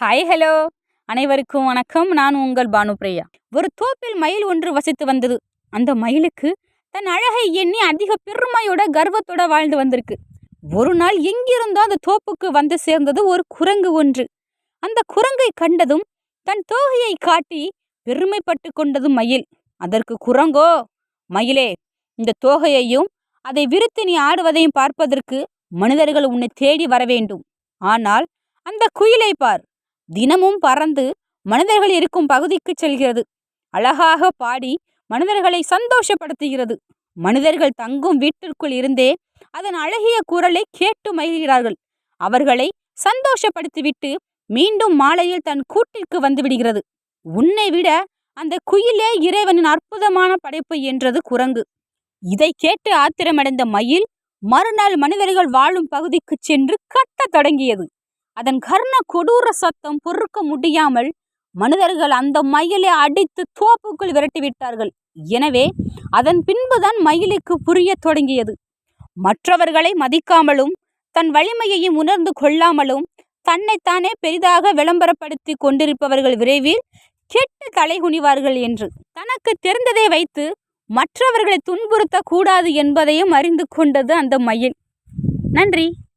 Hi hello அனைவருக்கும் வணக்கம். நான் உங்கள் பானுப்ரியா ஒரு தோப்பில் மயில் ஒன்று வசித்து வந்தது. அந்த மயிலுக்கு தன் அழகை எண்ணி அதிக பெருமையோட கர்வத்தோட வாழ்ந்து வந்திருக்கு. ஒரு நாள் எங்கிருந்தோ அந்த தோப்புக்கு வந்து சேர்ந்தது ஒரு குரங்கு ஒன்று. அந்த குரங்கை கண்டதும் தன் தோகையை காட்டி பெருமைப்பட்டு கொண்டது மயில். அதற்கு குரங்கோ மயிலே இந்த தோகையையும் அதை விரித்து நீ ஆடுவதையும் பார்ப்பதற்கு மனிதர்கள் உன்னை தேடி வர வேண்டும். ஆனால் அந்த குயிலை பார். தினமும் பறந்து மனிதர்கள் இருக்கும் பகுதிக்கு செல்கிறது. அழகாக பாடி மனிதர்களை சந்தோஷப்படுத்துகிறது. மனிதர்கள் தங்கும் வீட்டிற்குள் இருந்தே அதன் அழகிய குரலை கேட்டு மகிழ்கிறார்கள். அவர்களை சந்தோஷப்படுத்திவிட்டு மீண்டும் மாலையில் தன் கூட்டிற்கு வந்து விடுகிறது உன்னை விட அந்த குயிலே இறைவனின் அற்புதமான படைப்பு என்றது குரங்கு. இதை கேட்டு ஆத்திரமடைந்த மயில் மறுநாள் மனிதர்கள் வாழும் பகுதிக்கு சென்று கட்டத் தொடங்கியது. அதன் கர்ண கொடூர சத்தம் பொறுக்க முடியாமல் மனிதர்கள் அந்த மயிலை அடித்து தோப்புக்குள் விரட்டிவிட்டார்கள் எனவே அதன் பின்புதான் மயிலுக்கு புரிய தொடங்கியது. மற்றவர்களை மதிக்காமலும் தன் வலிமையையும் உணர்ந்து கொள்ளாமலும் தன்னைத்தானே பெரிதாக விளம்பரப்படுத்தி கொண்டிருப்பவர்கள் விரைவில் கெட்டு தலைகுனிவார்கள் என்று. தனக்கு தெரிந்ததை வைத்து மற்றவர்களை துன்புறுத்தக்கூடாது என்பதையும் அறிந்து கொண்டது அந்த மயில். நன்றி.